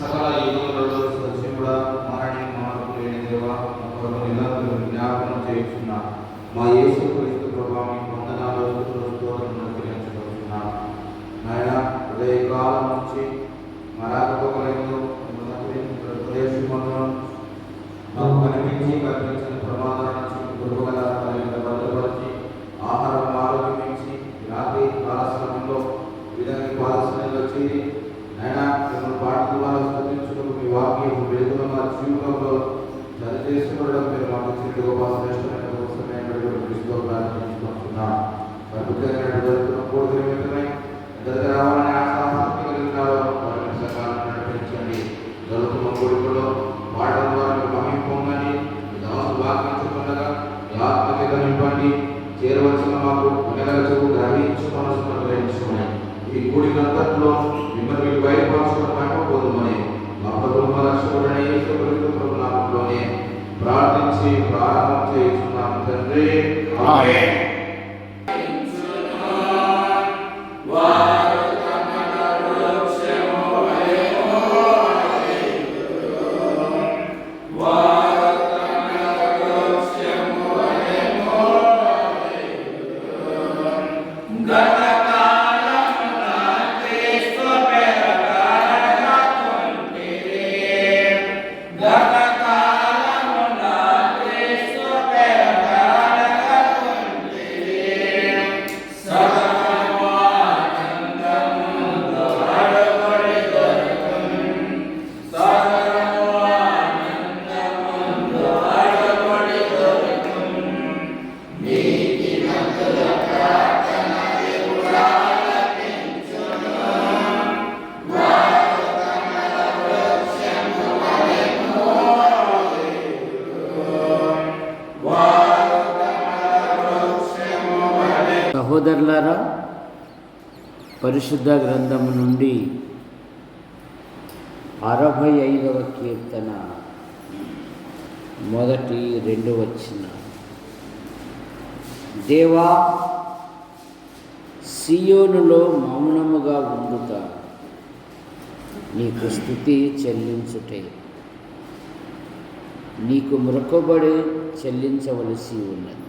సకల యుగములలో సత్యముడా మరణి మార్పు లేని దేవ కొరకు మా యేసు క్రీస్తు ప్రభా మీ వందనాలు స్తుతులు, నాయన ఉదయకాలం నుంచి మరాకపోకలేదు సహోదరులారా పరిశుద్ధ గ్రంథం నుండి అరవై ఐదవ కీర్తన మొదటి రెండు వచ్చిన దేవా సియోనులో మౌనముగా ఉండుతా నీకు స్థుతి చెల్లించుటే. నీకు మృకబడి చెల్లించవలసి ఉన్నది.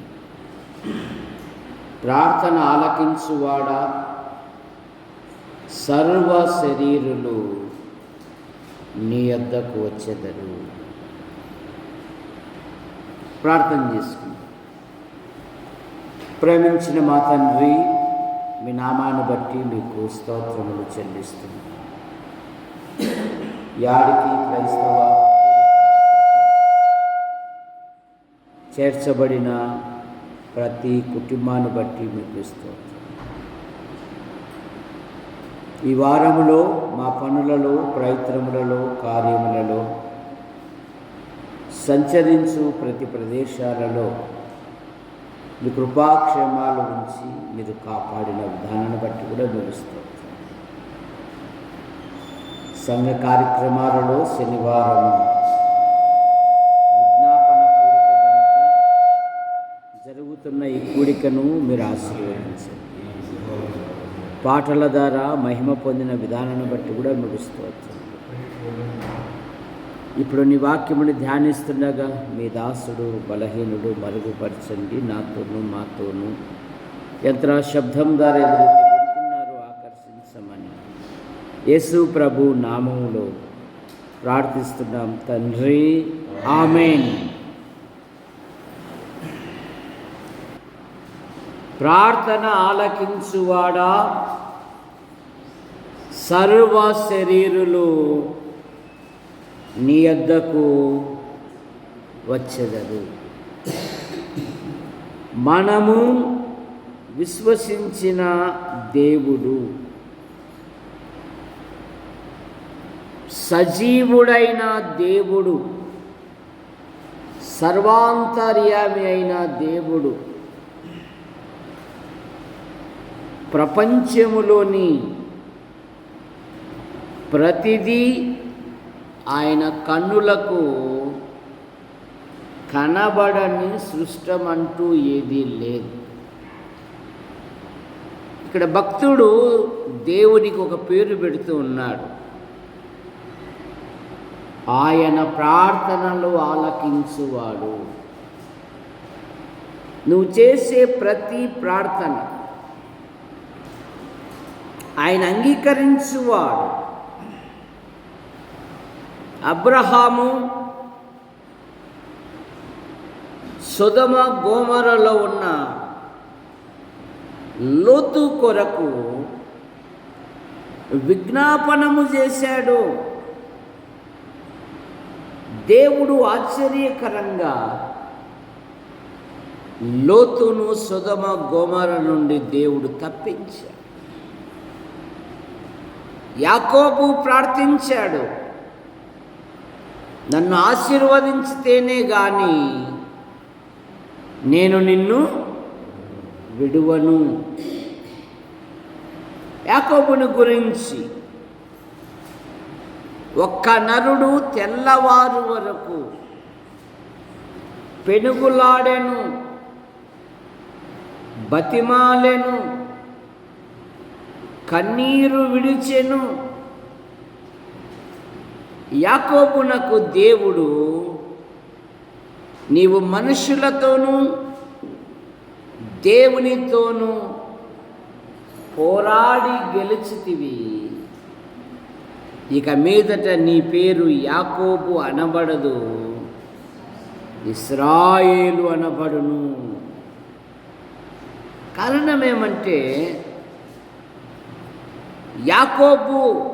ప్రార్థన ఆలకించువాడా? సర్వ శరీరులు నీ వద్దకు వచ్చేదరు ప్రార్థన చేసుకుందాం. ప్రేమించిన మా తండ్రి మీ నామాన్ని బట్టి మీకు స్తోత్రములు చెల్లిస్తున్నాం. యాడికి క్రైస్తవ చేర్చబడిన ప్రతి కుటుంబాన్ని బట్టి మీకు ఈ వారములో మా పనులలో ప్రయత్నములలో కార్యములలో సంచరించు ప్రతి ప్రదేశాలలో మీ కృపాక్షేమాలు ఉంచి మీరు కాపాడిన విధానాన్ని బట్టి కూడా మీరు సంఘ కార్యక్రమాలలో శనివారం జరుగుతున్న ఈ కూడికను మీరు ఆశీర్వదించండి. పాటల ద్వారా మహిమ పొందిన విధానాన్ని బట్టి కూడా మీకు స్తోత్రం. ఇప్పుడు నీ వాక్యముని ధ్యానిస్తుండగా మీ దాసుడు బలహీనుడు మరుగుపరచండి. నాతోనూ మాతోనూ యంత్ర శబ్దం ద్వారా ఎదురైతే వింటున్నారో ఆకర్షించమని. యేసు ప్రభు నామములో ప్రార్థిస్తున్నాం. తండ్రి ఆమెన్. ప్రార్థన ఆలకించువాడా? సర్వ శరీరులు నీ యొద్దకు వచ్చెదరు. మనము విశ్వసించిన దేవుడు. సజీవుడైన దేవుడు. సర్వాంతర్యామి అయిన దేవుడు. ప్రపంచములోని ప్రతిదీ ఆయన కన్నులకు కనబడని సృష్టమంటూ ఏదీ లేదు. ఇక్కడ భక్తుడు దేవునికి ఒక పేరు పెడుతూ ఉన్నాడు. ఆయన ప్రార్థనలు ఆలకించువాడు. నువ్వు చేసే ప్రతి ప్రార్థన ఆయన అంగీకరించువాడు. అబ్రహాము సుధమ గోమరలో ఉన్న లోతు కొరకు విజ్ఞాపనము చేశాడు. దేవుడు ఆశ్చర్యకరంగా లోతును సుధమ గోమర నుండి దేవుడు తప్పించాడు. యాకోబు ప్రార్థించాడు. నన్ను ఆశీర్వదించితేనే గాని నేను నిన్ను విడువను. యాకోబుని గురించి ఒక్క నరుడు తెల్లవారు వరకు పెనుగులాడెను బతిమాలెను కన్నీరు విడిచెను. యాకోబునకు దేవుడు నీవు మనుషులతోనూ దేవునితోనూ పోరాడి గెలిచితివి. ఇక మీదట నీ పేరు యాకోబు అనబడదు. ఇస్రాయేలు అనబడును. కారణం ఏమంటే యాకోబు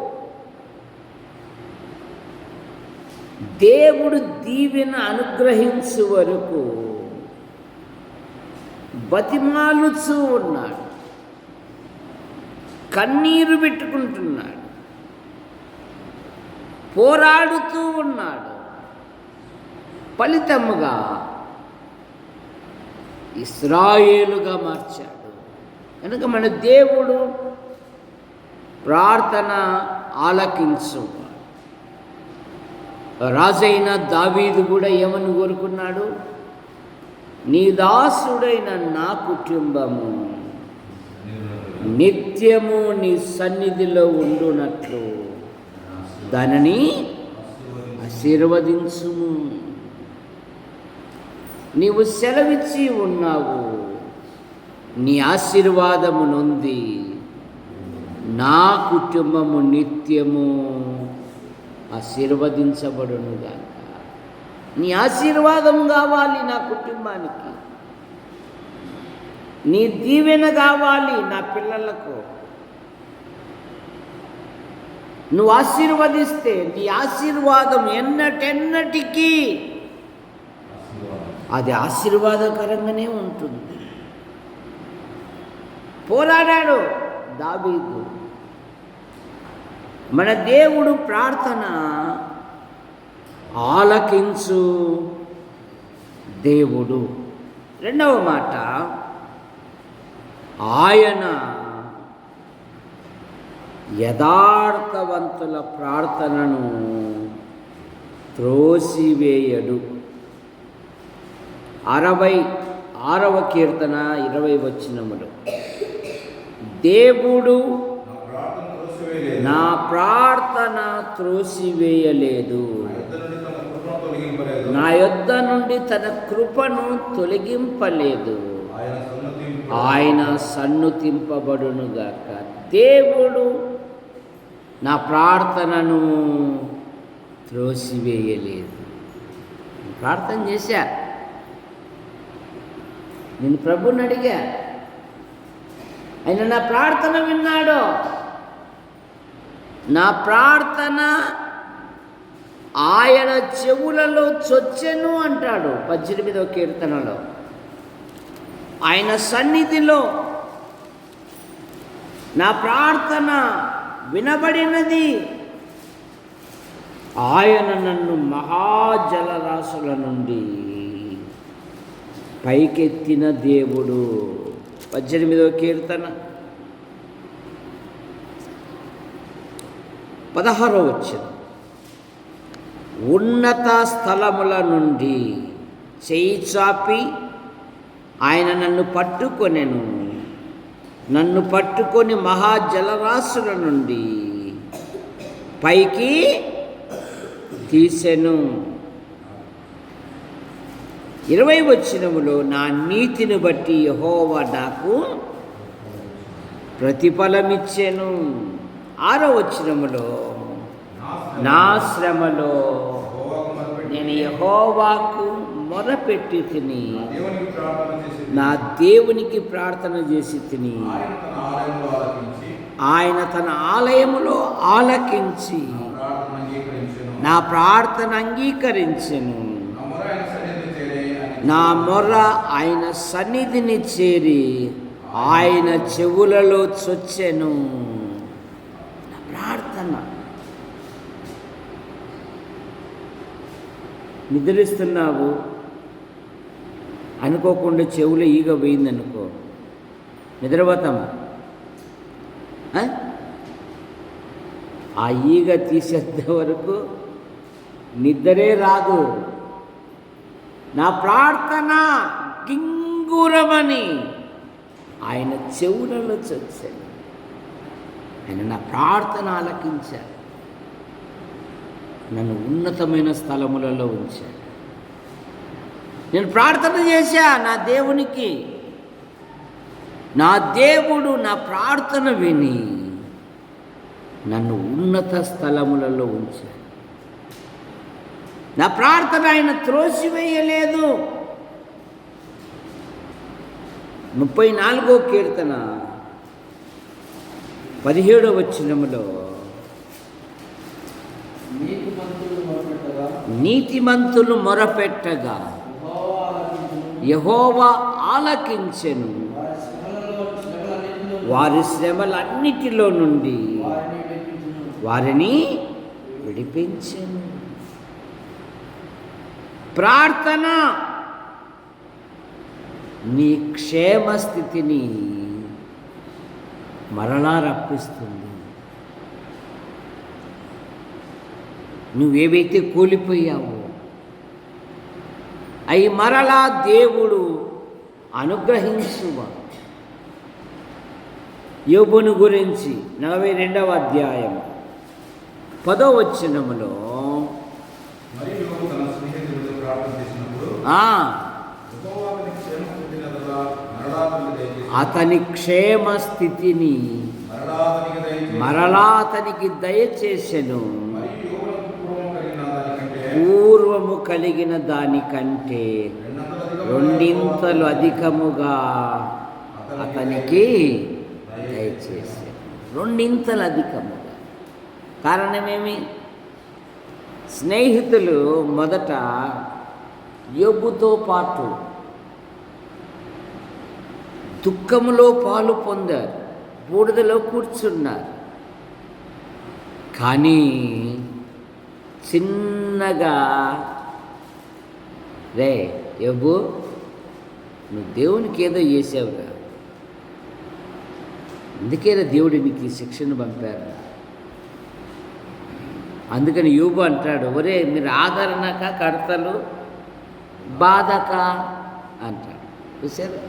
దేవుడు దీవెన అనుగ్రహించు వరకు బతిమాలుచూ ఉన్నాడు. కన్నీరు పెట్టుకుంటున్నాడు. పోరాడుతూ ఉన్నాడు. ఫలితముగా ఇస్రాయేలుగా మార్చాడు. కనుక మన దేవుడు ప్రార్థన ఆలకించు. రాజైన దావీదు కూడా ఏమని కోరుకున్నాడు? నీ దాసుడైన నా కుటుంబము నిత్యము నీ సన్నిధిలో ఉండునట్లు దానిని ఆశీర్వదించుము. నీవు సెలవిచ్చి ఉన్నావు. నీ ఆశీర్వాదము నొంది నా కుటుంబము నిత్యము ఆశీర్వదించబడునుగాక నీ ఆశీర్వాదం కావాలి నా కుటుంబానికి. నీ దీవెన కావాలి నా పిల్లలకు. నువ్వు ఆశీర్వదిస్తే నీ ఆశీర్వాదం ఎన్నటెన్నటికీ అది ఆశీర్వాదకరంగానే ఉంటుంది. పోరాడాడు దావీదు. మన దేవుడు ప్రార్థన ఆలకించు దేవుడు. రెండవ మాట ఆయన యథార్థవంతుల ప్రార్థనను త్రోసివేయడు. అరవై ఆరవ కీర్తన ఇరవై వచ్చినములు దేవుడు నా ప్రార్థన త్రోసివేయలేదు. నా యొద్ద నుండి తన కృపను తొలగింపలేదు. ఆయన ఆయన సన్నతింపు సన్నుతింపబడునుగాక దేవుడు నా ప్రార్థనను త్రోసివేయలేదు. ప్రార్థన చేశా. నేను ప్రభుని అడిగా ఆయన నా ప్రార్థన విన్నాడు? నా ప్రార్థన ఆయన చెవులలో చొచ్చెను అంటాడు పద్దెనిమిదవ కీర్తనలో. ఆయన సన్నిధిలో నా ప్రార్థన వినబడినది. ఆయన నన్ను మహాజలరాశుల నుండి పైకెత్తిన దేవుడు. పద్దెనిమిదవ కీర్తన. పదహారో వచ్చిన. ఉన్నత స్థలముల నుండి చేయి చాపి ఆయన నన్ను పట్టుకొనెను. నన్ను పట్టుకొని మహాజలరాశుల నుండి పైకి తీసెను. ఇరవై వచ్చినములో నా నీతిని బట్టి యహోవా నాకు ప్రతిఫలమిచ్చాను. ఆరో వచ్చినములో నా శ్రమలో నేను యహోవాకు మొరపెట్టి తిని నా దేవునికి ప్రార్థన చేసి తిని ఆయన తన ఆలయంలో ఆలకించి ఆలయములో ఆలకించి నా ప్రార్థన అంగీకరించను. నా మొర ఆయన సన్నిధిని చేరి ఆయన నా మొర్ర ఆయన సన్నిధిని చేరి ఆయన చెవులలో చొచ్చెను. నా ప్రార్థన నిద్రిస్తున్నావు? అనుకోకుండా చెవులో ఈగ పోయిందనుకో నిద్రపోతామా? ఆ? ఆ ఈగ తీసేంత వరకు నిద్రే రాదు. నా ప్రార్థన కింగురమని ఆయన చెవులలో చచ్చాడు ఆయన నా ప్రార్థన ఆలకించాడు. నన్ను ఉన్నతమైన స్థలములలో ఉంచాడు నేను ప్రార్థన చేశా నా దేవునికి. నా దేవుడు నా ప్రార్థన విని నన్ను ఉన్నత స్థలములలో ఉంచాడు నా ప్రార్థన ఆయన త్రోసివేయలేదు. ముప్పై నాలుగో కీర్తన పదిహేడో వచ్చినములో నీతిమంతులు మొరపెట్టగా యహోవా ఆలకించెను. వారి శ్రమలన్నిటిలో నుండి వారిని వారిని విడిపించెను. ప్రార్థన నీ క్షేమ స్థితిని మరలా రప్పిస్తుంది. నువ్వేవైతే కూలిపోయావో అవి మరలా దేవుడు అనుగ్రహించువా. యోబును గురించి నలభై రెండవ అధ్యాయం పదో దయచేసి అతని క్షేమ స్థితిని మరలా అతనికి దయచేసెను. పూర్వము కలిగిన దానికంటే రెండింతలు అధికముగా అతనికి దయచేసి. రెండింతలు అధికముగా. కారణమేమి? స్నేహితులు మొదట యొబ్బుతో పాటు దుఃఖములో పాలు పొందారు బూడిదలో కూర్చున్నారు. కానీ చిన్నగా. రే ఎవ్వు నువ్వు దేవునికి ఏదో చేసావురా. అందుకేనా దేవుడు నీకు ఈ శిక్షను పంపారు. అందుకని యూబు అంటాడు ఒరే మీరు ఆదరణక కడతలు బాధక అంటాడు. చూసారు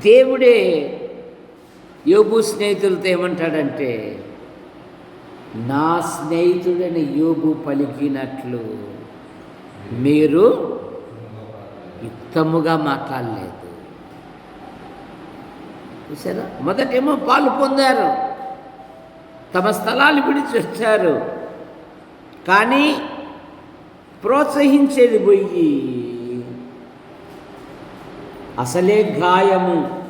దేవుడే యోబు స్నేహితులతో ఏమంటాడంటే నా స్నేహితుడైన యోగు పలికినట్లు మీరు యుక్తముగా మాట్లాడలేదు. చూసారా మొదటేమో పాలు పొందారు. తమ స్థలాలు విడిచి వచ్చారు. కానీ ప్రోత్సహించేది పోయి అసలే గాయము.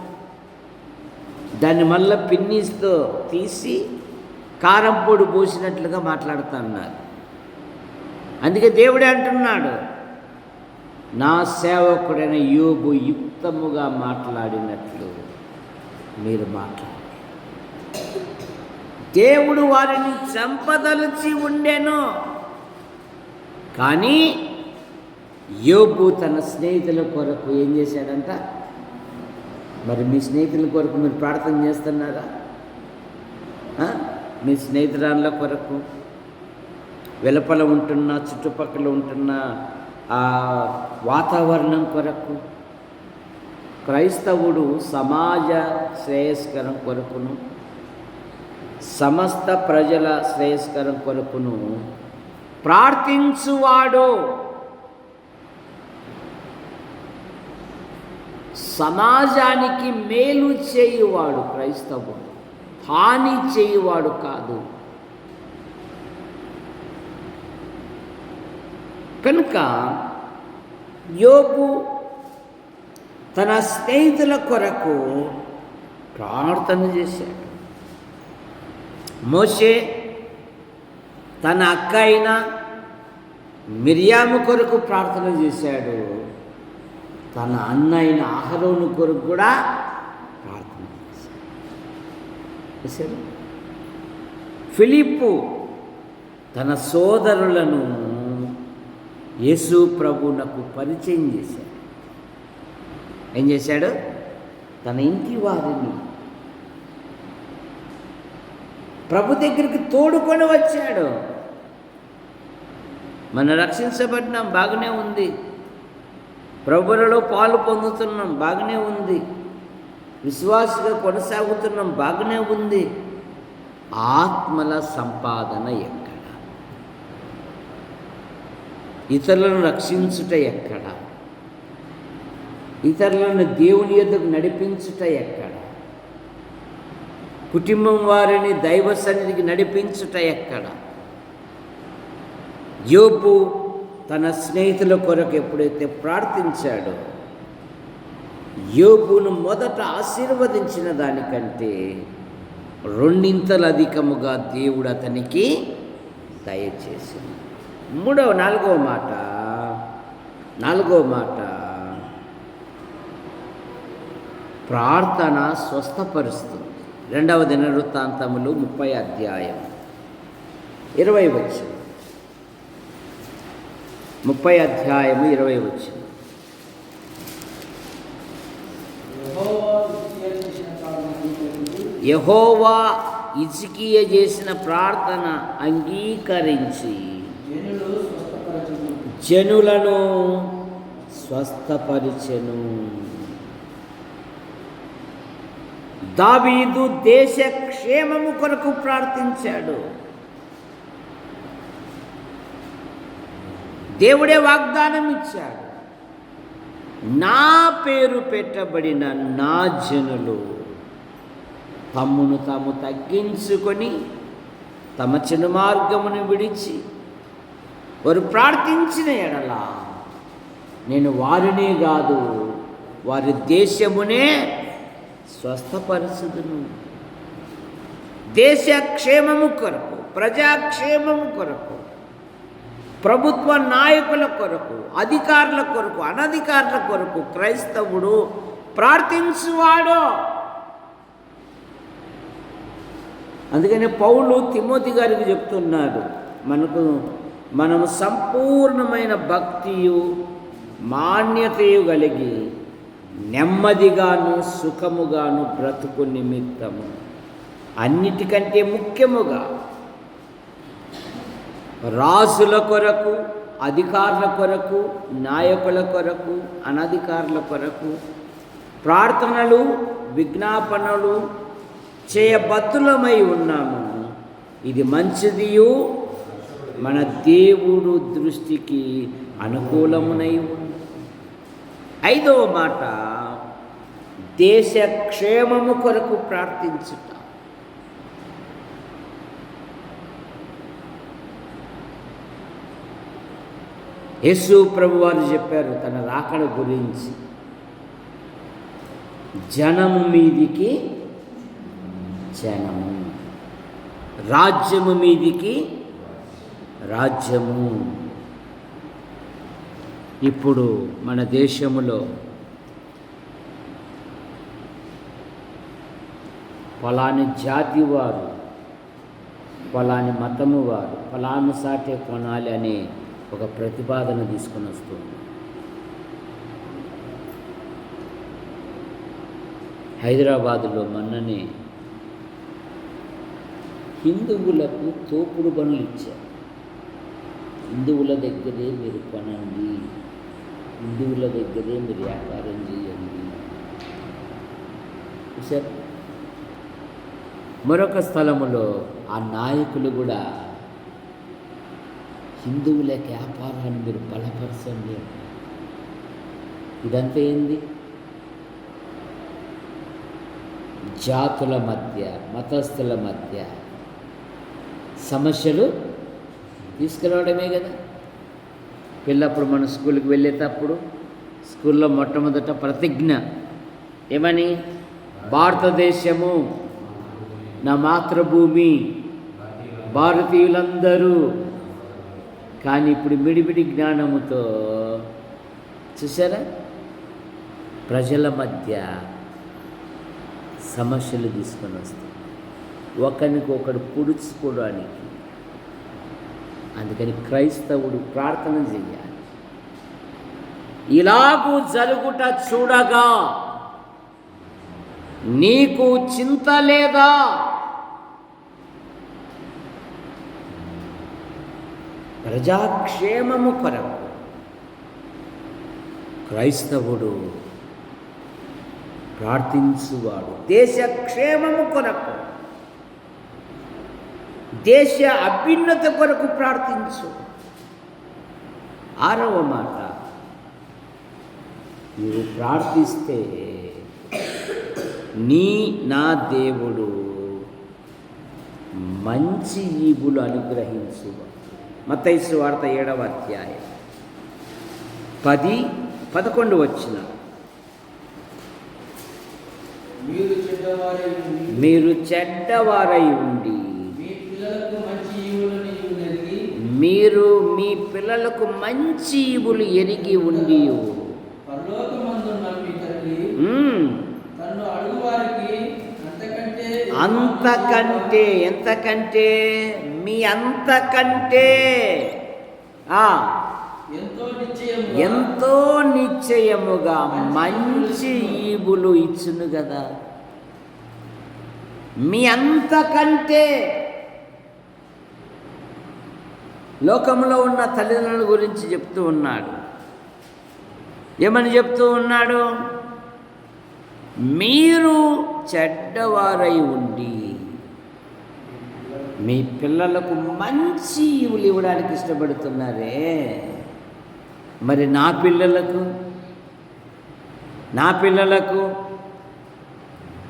దాన్ని మళ్ళీ పిన్నీస్తో తీసి కారంపొడి పోసినట్లుగా పోసినట్లుగా మాట్లాడుతున్నారు. అందుకే దేవుడే అంటున్నాడు నా సేవకుడైన యోబు యుక్తముగా మాట్లాడినట్లు మీరు మాట్లాడారు దేవుడు వారిని చంపదలిచి ఉండేను కానీ యోబు తన స్నేహితుల కొరకు ఏం చేశాడంట? మరి మీ స్నేహితుల కొరకు మీరు ప్రార్థన చేస్తున్నారా? మీ స్నేహితురాళ్ళ కొరకు వెలుపల ఉంటున్న చుట్టుపక్కల ఉంటున్న ఆ వాతావరణం కొరకు క్రైస్తవుడు సమాజ శ్రేయస్కరం కొరకును సమస్త ప్రజల శ్రేయస్కరం కొరకును ప్రార్థించువాడు. సమాజానికి మేలు చేయువాడు క్రైస్తవుడు. హాని చేయువాడు కాదు. కనుక యోగు తన స్నేహితుల కొరకు ప్రార్థన చేశాడు. మోషే తన అక్క అయిన మిరియాము కొరకు ప్రార్థన చేశాడు. తన అన్న అయిన ఆహరోను కొరకు కూడా చేశాడు ఫిలిప్పు తన సోదరులను యేసు ప్రభునకు పరిచయం చేశాడు. ఏం చేశాడు? తన ఇంటి వారిని ప్రభు దగ్గరికి తోడుకొని వచ్చాడు. మనం రక్షించబడినాం బాగానే ఉంది. ప్రభులలో పాలు పొందుతున్నాం బాగానే ఉంది. విశ్వాసగా కొనసాగుతున్నాం బాగానే ఉంది. ఆత్మల సంపాదన ఎక్కడ? ఇతరులను రక్షించుట ఎక్కడ? ఇతరులను దేవుని యొద్దకు నడిపించుట ఎక్కడ? కుటుంబం వారిని దైవ సన్నిధికి నడిపించుట ఎక్కడ? యోపు తన స్నేహితుల కొరకు ఎప్పుడైతే ప్రార్థించాడో యోగును మొదట ఆశీర్వదించిన దానికంటే రెండింతలు అధికముగా దేవుడు అతనికి దయచేసింది. మూడవ నాలుగవ మాట నాలుగవ మాట. ప్రార్థన స్వస్థపరుస్తుంది. రెండవ దినవృత్తాంతములు ముప్పై అధ్యాయం ఇరవై వచ్చింది ముప్పై అధ్యాయము ఇరవై వచ్చింది యహోవా ఇజ్కియా చేసిన ప్రార్థన అంగీకరించి జనులను స్వస్థపరిచెను. దావీదు దేశ క్షేమము కొరకు ప్రార్థించాడు. దేవుడే వాగ్దానం ఇచ్చాడు నా పేరు పెట్టబడిన నా జనులు తమ్మును తాము తగ్గించుకొని తమ చిన్న మార్గమును విడిచి వారు ప్రార్థించిన ఎడల నేను వారినే కాదు వారి దేశమునే స్వస్థపరచుదును. దేశ క్షేమము కొరకు ప్రజాక్షేమము కొరకు ప్రభుత్వ నాయకుల కొరకు అధికారుల కొరకు అనధికారుల కొరకు క్రైస్తవుడు ప్రార్థించువాడు. అందుకని పౌలు తిమోతి గారికి చెప్తున్నాడు మనకు మనము సంపూర్ణమైన భక్తియు మాన్యతయు కలిగి నెమ్మదిగాను సుఖముగాను బ్రతుకు నిమిత్తము. అన్నిటికంటే ముఖ్యముగా రాజుల కొరకు అధికారుల కొరకు నాయకుల కొరకు అనధికారుల కొరకు ప్రార్థనలు విజ్ఞాపనలు చేయబద్దులమై ఉన్నాము. ఇది మంచిదియు మన దేవుడు దృష్టికి అనుకూలమునై ఉంది. ఐదవ మాట దేశ క్షేమము కొరకు ప్రార్థించుట. యేసు ప్రభు వారు చెప్పారు తన రాకడ గురించి. జనము మీదికి జనము. రాజ్యము మీదికి రాజ్యము. ఇప్పుడు మన దేశములో పలాని జాతి వారు పలాని మతము వారు పలాను సాటే కొనాలి అనే ఒక ప్రతిపాదన తీసుకొని వస్తుంది హైదరాబాదులో మొన్ననే హిందువులకు తోపుడు పనులు ఇచ్చారు. హిందువుల దగ్గరే మీరు కొనండి. హిందువుల దగ్గరే మీరు వ్యాపారం చేయండి. చూసారు మరొక స్థలములో ఆ నాయకులు కూడా హిందువుల వ్యాపారాన్ని మీరు బలపరచండి ఇదంతా ఏంది? జాతుల మధ్య మతస్థుల మధ్య సమస్యలు తీసుకురావడమే కదా. పిల్లప్పుడు మన స్కూల్కి వెళ్ళేటప్పుడు స్కూల్లో మొట్టమొదట ప్రతిజ్ఞ. ఏమని? భారతదేశము నా మాతృభూమి. భారతీయులందరూ కానీ ఇప్పుడు మిడిమిడి జ్ఞానముతో చూసారా ప్రజల మధ్య సమస్యలు తీసుకొని వస్తాయి. ఒకరికి ఒకడు పొడుచుకోవడానికి. అందుకని క్రైస్తవుడు ప్రార్థన చెయ్యాలి ఇలాగూ జరుగుట చూడగా నీకు చింత లేదా? ప్రజాక్షేమము కొరకు క్రైస్తవుడు ప్రార్థించువాడు. దేశ క్షేమము కొరకు దేశ అభ్యున్నత కొరకు ప్రార్థించు. ఆరవ మాట నీవు ప్రార్థిస్తే నీ నా దేవుడు మంచి ఈవులు అనుగ్రహించువాడు. మతైసు వార్త ఏడవ అధ్యాయం. పది పదకొండు వచ్చిన. మీరు చెడ్డవారై ఉండి. మీరు మీ పిల్లలకు మంచి ఈవులను ఎరిగి. ఉండి. అంతకంటే ఎంతకంటే మీ అంతకంటే ఎంతో నిశ్చయం ఎంతో నిశ్చయముగా మంచి ఈవులు ఇచ్చును కదా మీ అంతకంటే లోకంలో ఉన్న తల్లిదండ్రుల గురించి చెప్తూ ఉన్నాడు. ఏమని చెప్తూ ఉన్నాడు? మీరు చెడ్డవారై ఉండి మీ పిల్లలకు మంచి ఇవులు ఇవ్వడానికి ఇష్టపడుతున్నారే. మరి నా పిల్లలకు నా పిల్లలకు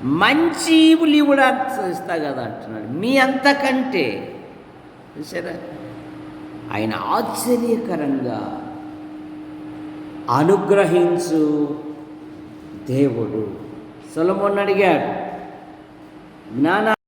మంచి ఇవులు ఇవ్వడానికి ఇస్తా కదా అంటున్నాడు. మీ అంతకంటే చూసారా? ఆయన ఆశ్చర్యకరంగా అనుగ్రహించు దేవుడు. సొలమోన్ అడిగాడు జ్ఞాన